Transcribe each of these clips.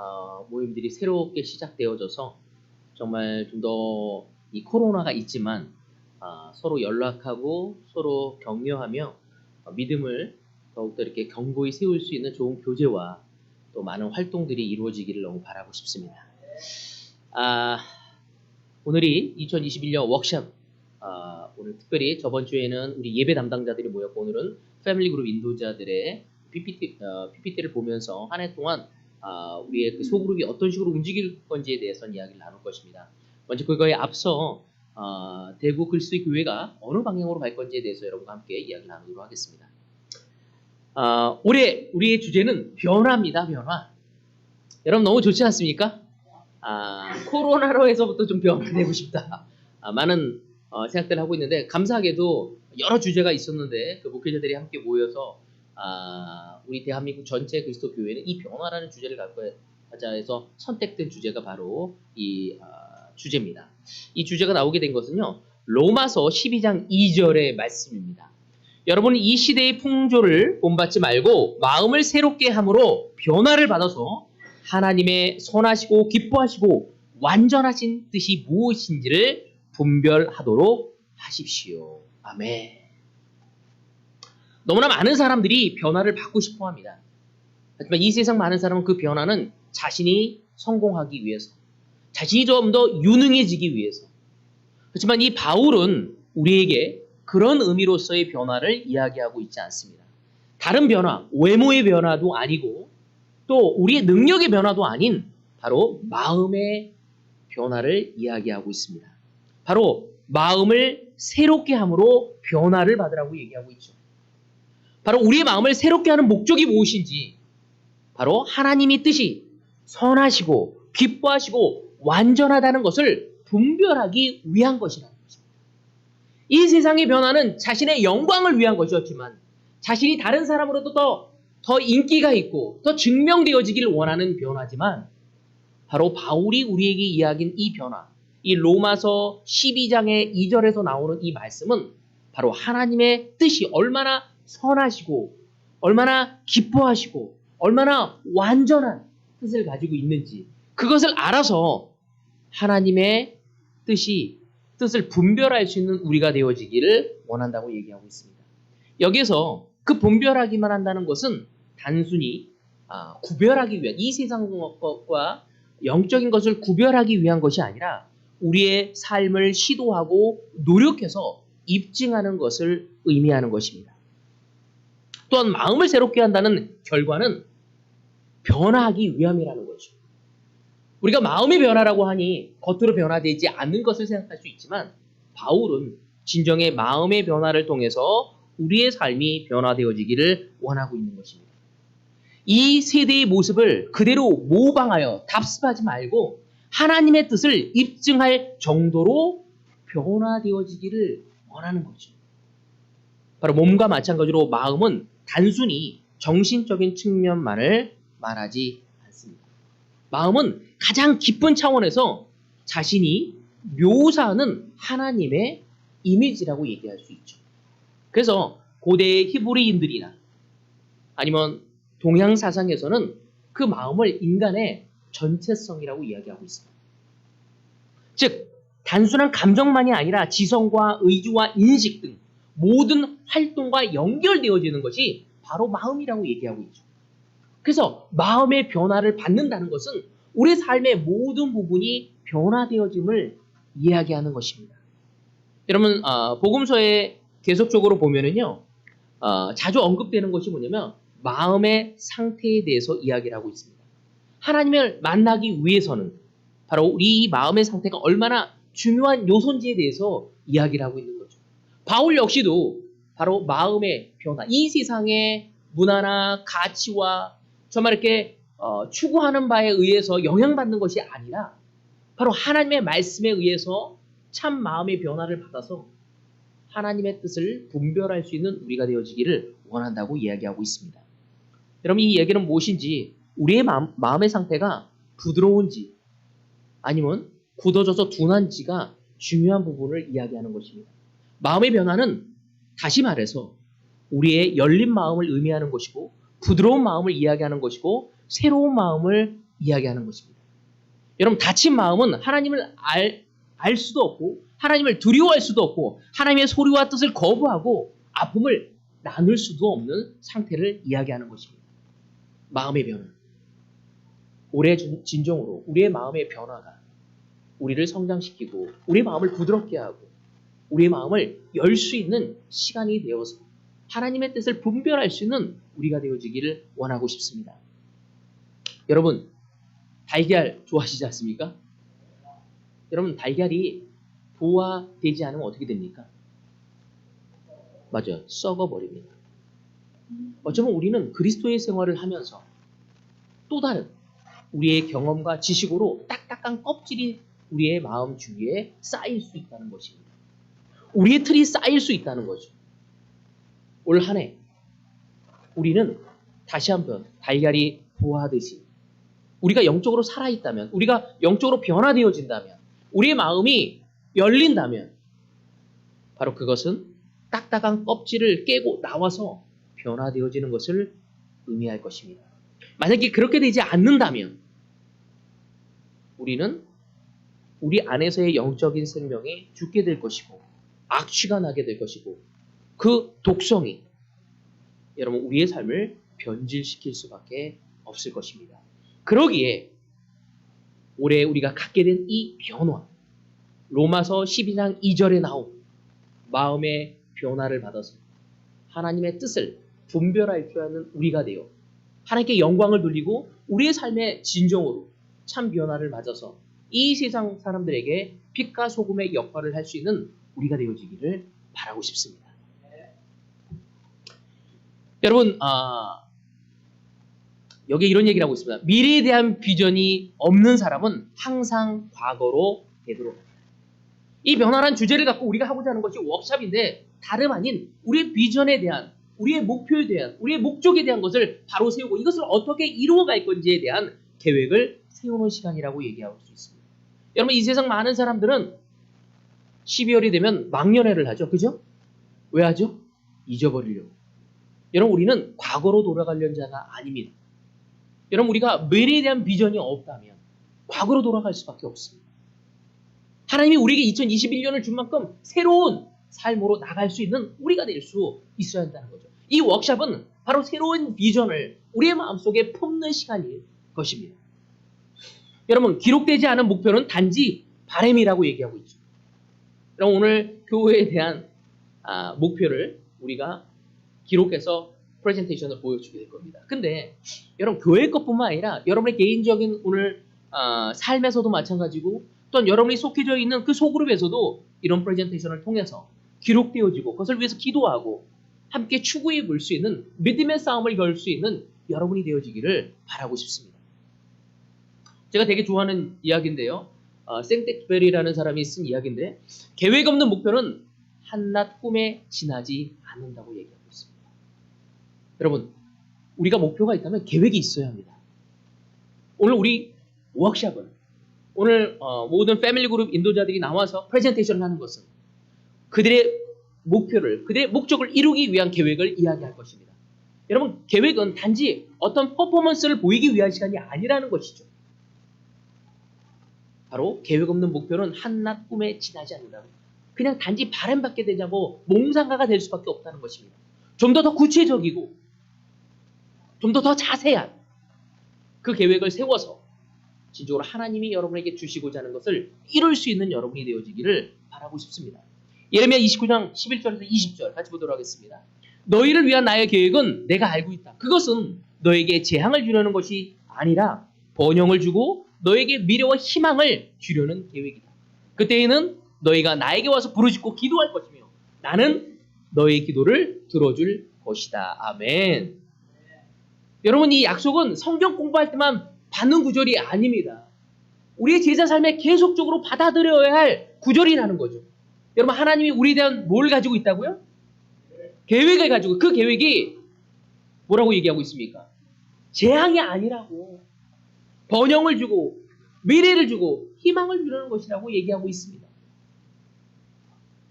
어, 모임들이 새롭게 시작되어져서 정말 좀 더 이 코로나가 있지만 아, 서로 연락하고 서로 격려하며 어, 믿음을 더욱더 이렇게 견고히 세울 수 있는 좋은 교제와 또 많은 활동들이 이루어지기를 너무 바라고 싶습니다. 아, 오늘이 2021년 워크샵 아, 오늘 특별히 저번 주에는 우리 예배 담당자들이 모였고 오늘은 패밀리 그룹 인도자들의 PPT, 어, PPT를 보면서 한 해 동안 아, 우리의 그 소그룹이 어떤 식으로 움직일 건지에 대해서 이야기를 나눌 것입니다. 먼저 그거에 앞서 아, 대구 글쓰기 교회가 어느 방향으로 갈 건지에 대해서 여러분과 함께 이야기를 나누도록 하겠습니다. 아, 올해 우리의 주제는 변화입니다. 변화. 여러분 너무 좋지 않습니까? 아, 코로나로 해서부터 좀 변화되고 싶다. 아, 많은 어, 생각들을 하고 있는데 감사하게도 여러 주제가 있었는데 그 목회자들이 함께 모여서 아, 우리 대한민국 전체 그리스도 교회는 이 변화라는 주제를 갖고 하자 해서 선택된 주제가 바로 이 아, 주제입니다. 이 주제가 나오게 된 것은요. 로마서 12장 2절의 말씀입니다. 여러분 이 시대의 풍조를 본받지 말고 마음을 새롭게 함으로 변화를 받아서 하나님의 선하시고 기뻐하시고 완전하신 뜻이 무엇인지를 분별하도록 하십시오. 아멘. 너무나 많은 사람들이 변화를 받고 싶어 합니다. 하지만 이 세상 많은 사람은 그 변화는 자신이 성공하기 위해서, 자신이 좀 더 유능해지기 위해서. 하지만 이 바울은 우리에게 그런 의미로서의 변화를 이야기하고 있지 않습니다. 다른 변화, 외모의 변화도 아니고 또 우리의 능력의 변화도 아닌 바로 마음의 변화를 이야기하고 있습니다. 바로 마음을 새롭게 함으로 변화를 받으라고 얘기하고 있죠. 바로 우리의 마음을 새롭게 하는 목적이 무엇인지 바로 하나님의 뜻이 선하시고 기뻐하시고 완전하다는 것을 분별하기 위한 것이라는 것입니다. 이 세상의 변화는 자신의 영광을 위한 것이었지만 자신이 다른 사람으로도 더, 더 인기가 있고 더 증명되어지기를 원하는 변화지만 바로 바울이 우리에게 이야기한 이 변화, 이 로마서 12장의 2절에서 나오는 이 말씀은 바로 하나님의 뜻이 얼마나 선하시고 얼마나 기뻐하시고 얼마나 완전한 뜻을 가지고 있는지 그것을 알아서 하나님의 뜻이 뜻을 분별할 수 있는 우리가 되어지기를 원한다고 얘기하고 있습니다. 여기서 그 분별하기만 한다는 것은 단순히 아, 구별하기 위한 이 세상 것과 영적인 것을 구별하기 위한 것이 아니라 우리의 삶을 시도하고 노력해서 입증하는 것을 의미하는 것입니다. 또한 마음을 새롭게 한다는 결과는 변화하기 위함이라는 거죠. 우리가 마음의 변화라고 하니 겉으로 변화되지 않는 것을 생각할 수 있지만 바울은 진정의 마음의 변화를 통해서 우리의 삶이 변화되어지기를 원하고 있는 것입니다. 이 세대의 모습을 그대로 모방하여 답습하지 말고 하나님의 뜻을 입증할 정도로 변화되어지기를 원하는 거죠. 바로 몸과 마찬가지로 마음은 단순히 정신적인 측면만을 말하지 않습니다. 마음은 가장 깊은 차원에서 자신이 묘사하는 하나님의 이미지라고 얘기할 수 있죠. 그래서 고대의 히브리인들이나 아니면 동양 사상에서는 그 마음을 인간의 전체성이라고 이야기하고 있습니다. 즉, 단순한 감정만이 아니라 지성과 의지와 인식 등 모든 활동과 연결되어지는 것이 바로 마음이라고 얘기하고 있죠. 그래서 마음의 변화를 받는다는 것은 우리 삶의 모든 부분이 변화되어짐을 이야기하는 것입니다. 여러분, 어, 복음서에 계속적으로 보면은요, 어, 자주 언급되는 것이 뭐냐면 마음의 상태에 대해서 이야기를 하고 있습니다. 하나님을 만나기 위해서는 바로 우리 이 마음의 상태가 얼마나 중요한 요소인지에 대해서 이야기를 하고 있는 거죠. 바울 역시도 바로 마음의 변화, 이 세상의 문화나 가치와 정말 이렇게 어, 추구하는 바에 의해서 영향받는 것이 아니라 바로 하나님의 말씀에 의해서 참 마음의 변화를 받아서 하나님의 뜻을 분별할 수 있는 우리가 되어지기를 원한다고 이야기하고 있습니다. 여러분 이 얘기는 무엇인지 우리의 마음, 마음의 상태가 부드러운지 아니면 굳어져서 둔한지가 중요한 부분을 이야기하는 것입니다. 마음의 변화는 다시 말해서 우리의 열린 마음을 의미하는 것이고 부드러운 마음을 이야기하는 것이고 새로운 마음을 이야기하는 것입니다. 여러분 다친 마음은 하나님을 알, 알 수도 없고 하나님을 두려워할 수도 없고 하나님의 소리와 뜻을 거부하고 아픔을 나눌 수도 없는 상태를 이야기하는 것입니다. 마음의 변화. 올해 진- 진정으로 우리의 마음의 변화가 우리를 성장시키고 우리의 마음을 부드럽게 하고 우리의 마음을 열 수 있는 시간이 되어서 하나님의 뜻을 분별할 수 있는 우리가 되어지기를 원하고 싶습니다. 여러분, 달걀 좋아하시지 않습니까? 여러분, 달걀이 부화되지 않으면 어떻게 됩니까? 맞아요. 썩어버립니다. 어쩌면 우리는 그리스도의 생활을 하면서 또 다른 우리의 경험과 지식으로 딱딱한 껍질이 우리의 마음 주위에 쌓일 수 있다는 것입니다. 우리의 틀이 쌓일 수 있다는 거죠. 올 한 해 우리는 다시 한번 달걀이 부화하듯이 우리가 영적으로 살아있다면 우리가 영적으로 변화되어진다면 우리의 마음이 열린다면 바로 그것은 딱딱한 껍질을 깨고 나와서 변화되어지는 것을 의미할 것입니다. 만약에 그렇게 되지 않는다면 우리는 우리 안에서의 영적인 생명이 죽게 될 것이고 악취가 나게 될 것이고 그 독성이 여러분 우리의 삶을 변질시킬 수밖에 없을 것입니다. 그러기에 올해 우리가 갖게 된 이 변화 로마서 12장 2절에 나온 마음의 변화를 받아서 하나님의 뜻을 분별할 줄 아는 우리가 되어 하나님께 영광을 돌리고 우리의 삶의 진정으로 참 변화를 맞아서 이 세상 사람들에게 빛과 소금의 역할을 할 수 있는 우리가 되어지기를 바라고 싶습니다. 여러분, 아, 여기 이런 얘기를 하고 있습니다. 미래에 대한 비전이 없는 사람은 항상 과거로 되도록 합니다. 이 변화란 주제를 갖고 우리가 하고자 하는 것이 워크샵인데 다름 아닌 우리의 비전에 대한 우리의 목표에 대한 우리의 목적에 대한 것을 바로 세우고 이것을 어떻게 이루어갈 건지에 대한 계획을 세우는 시간이라고 얘기할 수 있습니다. 여러분 이 세상 많은 사람들은 12월이 되면 망연회를 하죠. 그죠? 왜 하죠? 잊어버리려고. 여러분 우리는 과거로 돌아가려는 자가 아닙니다. 여러분 우리가 미래에 대한 비전이 없다면 과거로 돌아갈 수밖에 없습니다. 하나님이 우리에게 2021년을 준 만큼 새로운 삶으로 나갈 수 있는 우리가 될 수 있어야 한다는 거죠. 이 워크샵은 바로 새로운 비전을 우리의 마음속에 품는 시간일 것입니다. 여러분 기록되지 않은 목표는 단지 바램이라고 얘기하고 있죠. 그럼 오늘 교회에 대한 아, 목표를 우리가 기록해서 프레젠테이션을 보여주게 될 겁니다. 근데 여러분 교회 것뿐만 아니라 여러분의 개인적인 오늘 아, 삶에서도 마찬가지고 또한 여러분이 속해져 있는 그 소그룹에서도 이런 프레젠테이션을 통해서 기록되어지고 그것을 위해서 기도하고 함께 추구해 볼 수 있는 믿음의 싸움을 걸 수 있는 여러분이 되어지기를 바라고 싶습니다. 제가 되게 좋아하는 이야기인데요. 어, 생텍베리라는 사람이 쓴 이야기인데 계획 없는 목표는 한낱 꿈에 지나지 않는다고 얘기하고 있습니다. 여러분 우리가 목표가 있다면 계획이 있어야 합니다. 오늘 우리 워크샵은 오늘 어, 모든 패밀리 그룹 인도자들이 나와서 프레젠테이션을 하는 것은 그들의 목표를 그들의 목적을 이루기 위한 계획을 이야기할 것입니다. 여러분 계획은 단지 어떤 퍼포먼스를 보이기 위한 시간이 아니라는 것이죠. 바로 계획 없는 목표는 한낱 꿈에 지나지 않는다. 그냥 단지 바람밖에 되자고 몽상가가 될 수밖에 없다는 것입니다. 좀 더더 구체적이고 좀더더 자세한 그 계획을 세워서 진정으로 하나님이 여러분에게 주시고자 하는 것을 이룰 수 있는 여러분이 되어지기를 바라고 싶습니다. 예레미야 29장 11절에서 20절 같이 보도록 하겠습니다. 너희를 위한 나의 계획은 내가 알고 있다. 그것은 너에게 재앙을 주려는 것이 아니라 번영을 주고 너에게 미래와 희망을 주려는 계획이다. 그때에는 너희가 나에게 와서 부르짖고 기도할 것이며 나는 너의 기도를 들어줄 것이다. 아멘. 여러분 이 약속은 성경 공부할 때만 받는 구절이 아닙니다. 우리의 제자 삶에 계속적으로 받아들여야 할 구절이라는 거죠. 여러분 하나님이 우리에 대한 뭘 가지고 있다고요? 계획을 가지고 그 계획이 뭐라고 얘기하고 있습니까? 재앙이 아니라고 번영을 주고 미래를 주고 희망을 주려는 것이라고 얘기하고 있습니다.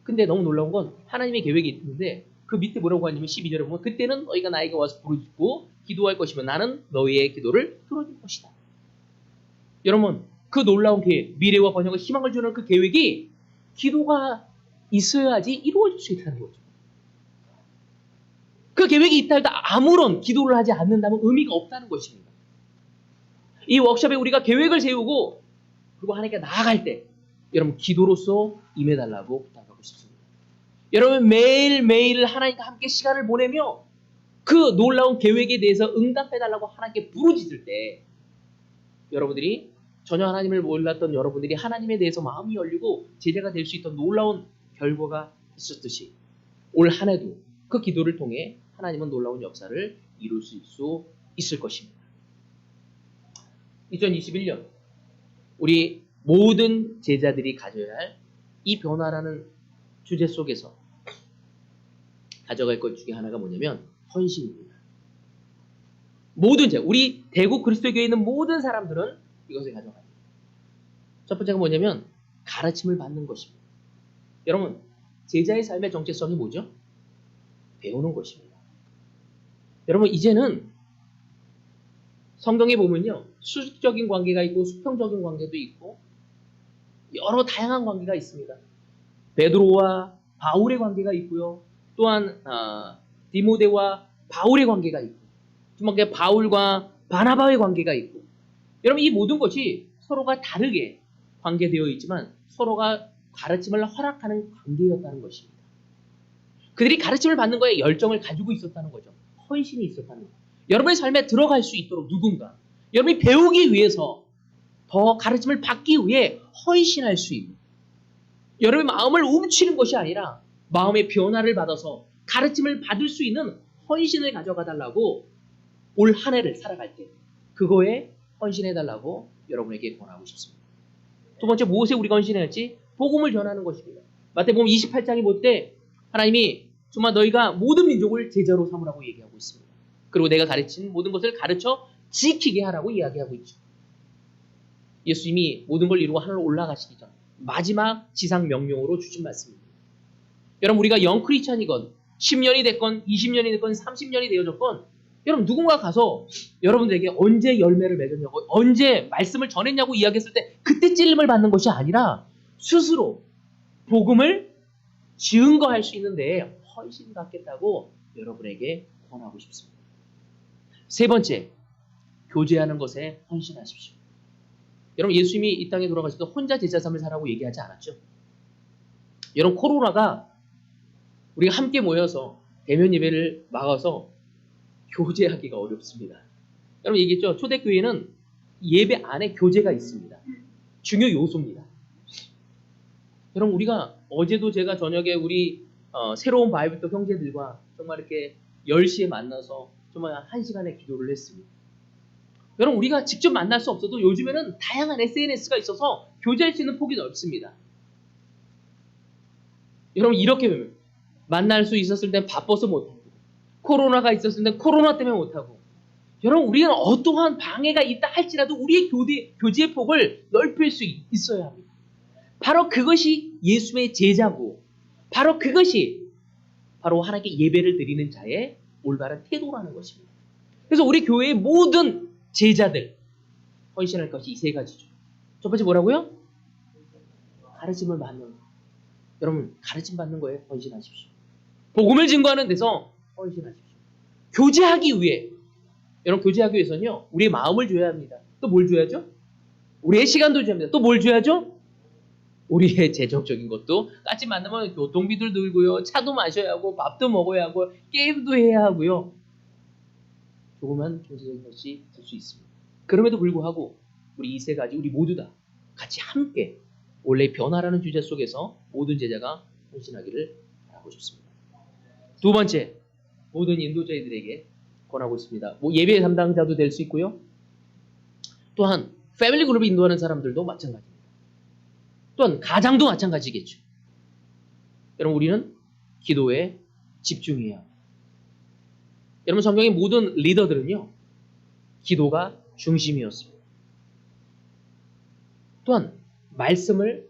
근데 너무 놀라운 건 하나님의 계획이 있는데 그 밑에 뭐라고 하냐면 12절에 보면 그때는 너희가 나에게 와서 부르짖고 기도할 것이면 나는 너희의 기도를 들어줄 것이다. 여러분, 그 놀라운 계획, 미래와 번영과 희망을 주는 그 계획이 기도가 있어야지 이루어질 수 있다는 거죠. 그 계획이 있다 해도 아무런 기도를 하지 않는다면 의미가 없다는 것입니다. 이 워크숍에 우리가 계획을 세우고 그리고 하나님께 나아갈 때 여러분 기도로서 임해달라고 부탁하고 싶습니다. 여러분 매일매일 하나님과 함께 시간을 보내며 그 놀라운 계획에 대해서 응답해달라고 하나님께 부르짖을 때 여러분들이 전혀 하나님을 몰랐던 여러분들이 하나님에 대해서 마음이 열리고 제자가 될 수 있던 놀라운 결과가 있었듯이 올 한 해도 그 기도를 통해 하나님은 놀라운 역사를 이룰 수 있을 것입니다. 2021년 우리 모든 제자들이 가져야 할 이 변화라는 주제 속에서 가져갈 것 중에 하나가 뭐냐면 헌신입니다. 모든 제 우리 대구 그리스도교에 있는 모든 사람들은 이것을 가져가야 돼요. 첫 번째가 뭐냐면 가르침을 받는 것입니다. 여러분 제자의 삶의 정체성이 뭐죠? 배우는 것입니다. 여러분 이제는 성경에 보면요 수직적인 관계가 있고 수평적인 관계도 있고 여러 다양한 관계가 있습니다. 베드로와 바울의 관계가 있고요. 또한 어, 디모데와 바울의 관계가 있고, 두 번째 바울과 바나바의 관계가 있고, 여러분 이 모든 것이 서로가 다르게 관계되어 있지만 서로가 가르침을 허락하는 관계였다는 것입니다. 그들이 가르침을 받는 거에 열정을 가지고 있었다는 거죠. 헌신이 있었다는 거죠. 여러분의 삶에 들어갈 수 있도록 누군가 여러분이 배우기 위해서 더 가르침을 받기 위해 헌신할 수 있는 여러분의 마음을 움츠는 것이 아니라 마음의 변화를 받아서 가르침을 받을 수 있는 헌신을 가져가 달라고 올 한 해를 살아갈 때 그거에 헌신해 달라고 여러분에게 권하고 싶습니다. 두 번째 무엇에 우리가 헌신해야지? 복음을 전하는 것입니다. 마태복음 28장이 못돼 하나님이 정말 너희가 모든 민족을 제자로 삼으라고 얘기하고 있습니다. 그리고 내가 가르친 모든 것을 가르쳐 지키게 하라고 이야기하고 있죠. 예수님이 모든 걸 이루고 하늘로 올라가시기 전 마지막 지상 명령으로 주신 말씀입니다. 여러분 우리가 영 크리스천이건 10년이 됐건 20년이 됐건 30년이 되어졌건 여러분 누군가 가서 여러분들에게 언제 열매를 맺었냐고 언제 말씀을 전했냐고 이야기했을 때 그때 찔림을 받는 것이 아니라 스스로 복음을 증거할 수 있는데 헌신 갖겠다고 여러분에게 권하고 싶습니다. 세 번째, 교제하는 것에 헌신하십시오. 여러분 예수님이 이 땅에 돌아가실 때 혼자 제자 삶을 살라고 얘기하지 않았죠? 여러분 코로나가 우리가 함께 모여서 대면 예배를 막아서 교제하기가 어렵습니다. 여러분 얘기했죠? 초대교회는 예배 안에 교제가 있습니다. 중요 요소입니다. 여러분 우리가 어제도 제가 저녁에 우리 어, 새로운 바이블도 형제들과 정말 이렇게 10시에 만나서 정말 한 시간의 기도를 했습니다. 여러분 우리가 직접 만날 수 없어도 요즘에는 다양한 SNS가 있어서 교제할 수 있는 폭이 넓습니다. 여러분 이렇게 만날 수 있었을 땐 바빠서 못하고 코로나가 있었을 땐 코로나 때문에 못하고 여러분 우리는 어떠한 방해가 있다 할지라도 우리의 교대, 교제의 폭을 넓힐 수 있어야 합니다. 바로 그것이 예수의 제자고 바로 그것이 바로 하나님께 예배를 드리는 자의 올바른 태도라는 것입니다. 그래서 우리 교회의 모든 제자들 헌신할 것이 이 세 가지죠. 첫 번째 뭐라고요? 가르침을 받는 것. 여러분 가르침 받는 거에 헌신하십시오. 복음을 증거하는 데서 헌신하십시오. 교제하기 위해 여러분 교제하기 위해서는요 우리의 마음을 줘야 합니다. 또 뭘 줘야죠? 우리의 시간도 줘야 합니다. 또 뭘 줘야죠? 우리의 재정적인 것도 같이 만나면 교통비도 들고요 차도 마셔야 하고 밥도 먹어야 하고 게임도 해야 하고요 조그만 경제적인 것이 될 수 있습니다. 그럼에도 불구하고 우리 이 세 가지 우리 모두 다 같이 함께 원래 변화라는 주제 속에서 모든 제자가 헌신하기를 바라고 싶습니다. 두 번째 모든 인도자들에게 권하고 있습니다. 뭐 예배 담당자도 될 수 있고요. 또한 패밀리 그룹을 인도하는 사람들도 마찬가지입니다. 또한 가장도 마찬가지겠죠. 여러분 우리는 기도에 집중해야 합니다. 여러분 성경의 모든 리더들은요. 기도가 중심이었습니다. 또한 말씀을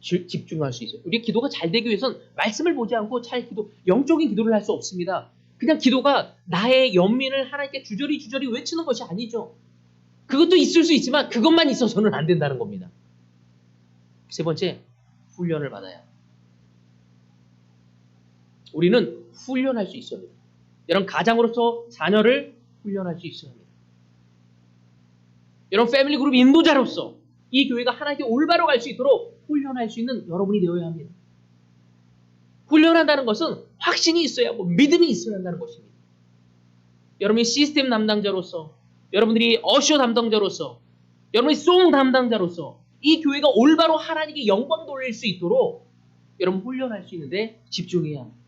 집중할 수 있어요. 우리 기도가 잘 되기 위해선 말씀을 보지 않고 잘 기도, 영적인 기도를 할 수 없습니다. 그냥 기도가 나의 연민을 하나님께 주저리 주저리 외치는 것이 아니죠. 그것도 있을 수 있지만 그것만 있어서는 안 된다는 겁니다. 세 번째, 훈련을 받아야. 우리는 훈련할 수 있어야 합니다. 여러분 가장으로서 자녀를 훈련할 수 있어야 합니다. 여러분 패밀리 그룹 인도자로서 이 교회가 하나님께 올바로 갈 수 있도록 훈련할 수 있는 여러분이 되어야 합니다. 훈련한다는 것은 확신이 있어야 하고 믿음이 있어야 한다는 것입니다. 여러분이 시스템 담당자로서 여러분들이 어쇼 담당자로서 여러분이 송 담당자로서 이 교회가 올바로 하나님께 영광 돌릴 수 있도록 여러분 훈련할 수 있는데 집중해야 합니다.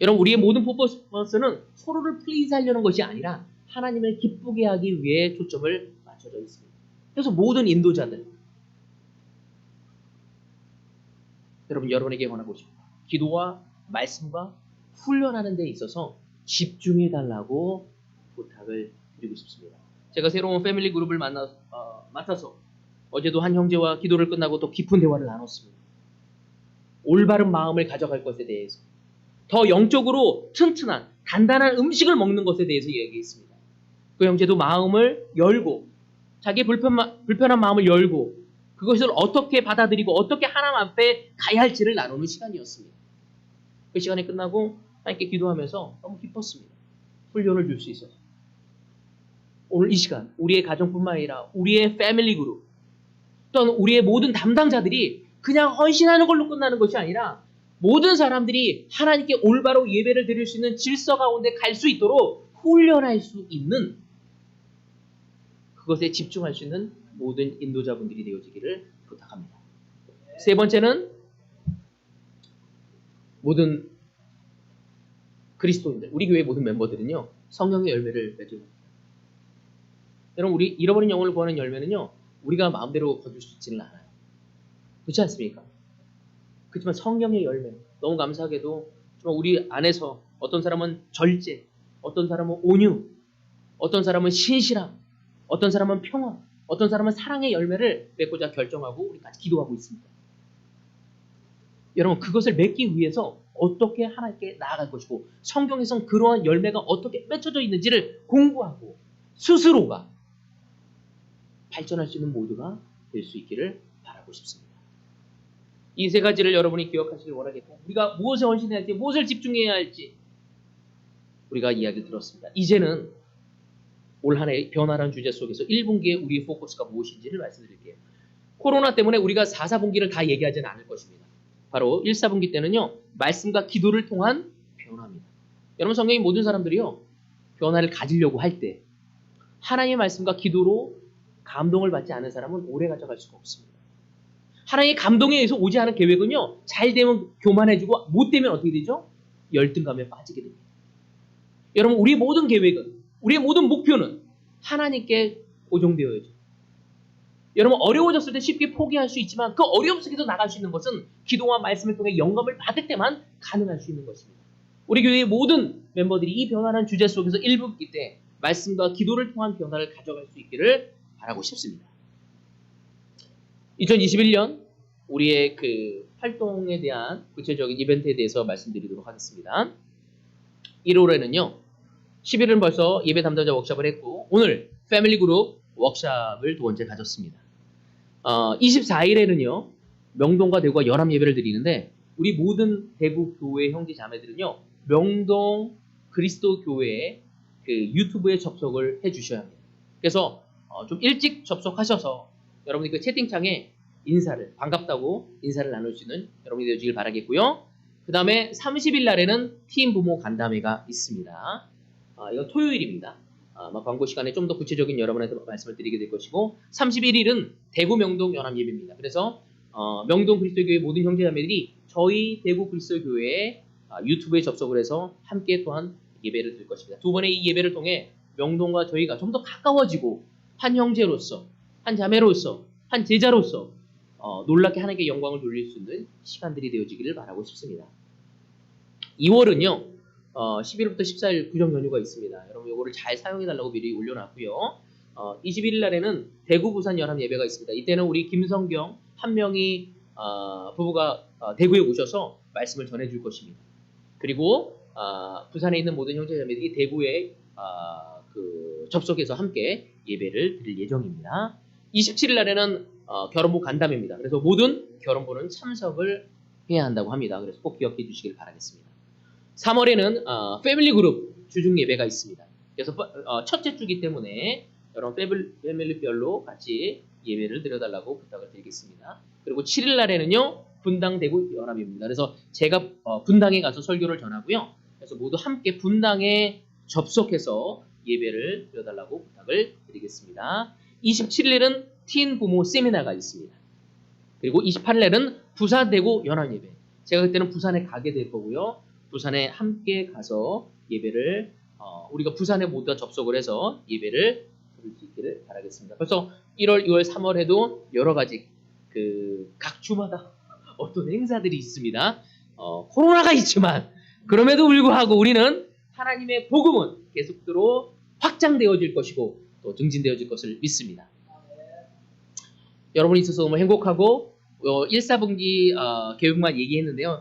여러분 우리의 모든 포커스는 서로를 플리즈 하려는 것이 아니라 하나님을 기쁘게 하기 위해 초점을 맞춰져 있습니다. 그래서 모든 인도자들 여러분 여러분에게 권하고 싶습니다. 기도와 말씀과 훈련하는 데 있어서 집중해 달라고 부탁을 드리고 싶습니다. 제가 새로운 패밀리 그룹을 만나 어, 맡아서 어제도 한 형제와 기도를 끝나고 또 깊은 대화를 나눴습니다. 올바른 마음을 가져갈 것에 대해서 더 영적으로 튼튼한 단단한 음식을 먹는 것에 대해서 얘기했습니다. 그 형제도 마음을 열고 자기 불편, 불편한 마음을 열고 그것을 어떻게 받아들이고 어떻게 하나님 앞에 가야 할지를 나누는 시간이었습니다. 그 시간이 끝나고 하나님께 기도하면서 너무 기뻤습니다. 훈련을 줄 수 있어서. 오늘 이 시간 우리의 가정뿐만 아니라 우리의 패밀리 그룹 또는 우리의 모든 담당자들이 그냥 헌신하는 걸로 끝나는 것이 아니라 모든 사람들이 하나님께 올바로 예배를 드릴 수 있는 질서 가운데 갈 수 있도록 훈련할 수 있는 그것에 집중할 수 있는 모든 인도자분들이 되어지기를 부탁합니다. 세 번째는 모든 그리스도인들, 우리 교회 모든 멤버들은요 성령의 열매를 합니다. 여러분 우리 잃어버린 영혼을 구하는 열매는요 우리가 마음대로 거둘 수 있지는 않아요. 그렇지 않습니까? 그렇지만 성령의 열매 너무 감사하게도 우리 안에서 어떤 사람은 절제, 어떤 사람은 온유, 어떤 사람은 신실함, 어떤 사람은 평화, 어떤 사람은 사랑의 열매를 맺고자 결정하고 우리 같이 기도하고 있습니다. 여러분 그것을 맺기 위해서 어떻게 하나님께 나아갈 것이고 성경에선 그러한 열매가 어떻게 맺혀져 있는지를 공부하고 스스로가 발전할 수 있는 모두가 될 수 있기를 바라고 싶습니다. 이 세 가지를 여러분이 기억하시길 원하겠고 우리가 무엇에 헌신해야 할지 무엇을 집중해야 할지 우리가 이야기를 들었습니다. 이제는 올 한해 변화라는 주제 속에서 1분기에 우리의 포커스가 무엇인지를 말씀드릴게요. 코로나 때문에 우리가 4, 4분기를 다 얘기하지는 않을 것입니다. 바로 1, 4분기 때는요. 말씀과 기도를 통한 변화입니다. 여러분 성경의 모든 사람들이요. 변화를 가지려고 할 때 하나님의 말씀과 기도로 감동을 받지 않은 사람은 오래 가져갈 수가 없습니다. 하나님의 감동에 의해서 오지 않은 계획은요. 잘 되면 교만해지고 못 되면 어떻게 되죠? 열등감에 빠지게 됩니다. 여러분 우리 모든 계획은 우리의 모든 목표는 하나님께 고정되어야죠. 여러분 어려워졌을 때 쉽게 포기할 수 있지만 그 어려움 속에서 나갈 수 있는 것은 기도와 말씀을 통해 영감을 받을 때만 가능할 수 있는 것입니다. 우리 교회의 모든 멤버들이 이 변화라는 주제 속에서 1분기 때 말씀과 기도를 통한 변화를 가져갈 수 있기를 바라고 싶습니다. 2021년 우리의 그 활동에 대한 구체적인 이벤트에 대해서 말씀드리도록 하겠습니다. 1월에는요. 11일은 벌써 예배 담당자 워크숍을 했고 오늘 패밀리 그룹 워크숍을 두 번째 가졌습니다. 어, 24일에는요. 명동과 대구가 연합 예배를 드리는데 우리 모든 대구 교회 형제 자매들은요. 명동 그리스도 교회에 그 유튜브에 접속을 해 주셔야 합니다. 그래서 어, 좀 일찍 접속하셔서 여러분이 그 채팅창에 인사를 반갑다고 인사를 나눌 수 있는 여러분이 되어주길 바라겠고요. 그 다음에 30일 날에는 팀 부모 간담회가 있습니다. 아, 이건 토요일입니다. 아마 광고 시간에 좀 더 구체적인 여러분한테 말씀을 드리게 될 것이고 31일은 대구 명동 연합 예배입니다. 그래서 어, 명동 그리스도교회 모든 형제자매들이 저희 대구 그리스도교회에 아, 유튜브에 접속을 해서 함께 또한 예배를 드릴 것입니다. 두 번의 이 예배를 통해 명동과 저희가 좀 더 가까워지고 한 형제로서 한 자매로서 한 제자로서 어, 놀랍게 하나님께 영광을 돌릴 수 있는 시간들이 되어지기를 바라고 싶습니다. 2월은요. 어, 11일부터 14일 구정 연휴가 있습니다. 여러분 이거를 잘 사용해 달라고 미리 올려놨고요. 어, 21일 날에는 대구 부산 연합 예배가 있습니다. 이때는 우리 김성경 한 명이 어, 부부가 어, 대구에 오셔서 말씀을 전해줄 것입니다. 그리고 어, 부산에 있는 모든 형제자매들이 대구에 어, 그 접속해서 함께 예배를 드릴 예정입니다. 27일 날에는 어, 결혼부 간담회입니다. 그래서 모든 결혼부는 참석을 해야 한다고 합니다. 그래서 꼭 기억해 주시길 바라겠습니다. 3월에는 어, 패밀리 그룹 주중 예배가 있습니다. 그래서 어, 첫째 주기 때문에 여러분 패밀리, 패밀리별로 같이 예배를 드려달라고 부탁을 드리겠습니다. 그리고 7일 날에는요 분당 대구 연합입니다. 그래서 제가 어, 분당에 가서 설교를 전하고요. 그래서 모두 함께 분당에 접속해서 예배를 드려달라고 부탁을 드리겠습니다. 27일에는 틴 부모 세미나가 있습니다. 그리고 28일에는 부산 대구 연합 예배. 제가 그때는 부산에 가게 될 거고요. 부산에 함께 가서 예배를 어, 우리가 부산에 모두 다 접속을 해서 예배를 드릴 수 있기를 바라겠습니다. 벌써 1월, 2월, 3월에도 여러 가지 그 각 주마다 어떤 행사들이 있습니다. 어, 코로나가 있지만 그럼에도 불구하고 우리는 하나님의 복음은 계속적으로 확장되어질 것이고 또 증진되어질 것을 믿습니다. 여러분이 있어서 너무 행복하고 어, 1, 4분기 어, 교육만 얘기했는데요.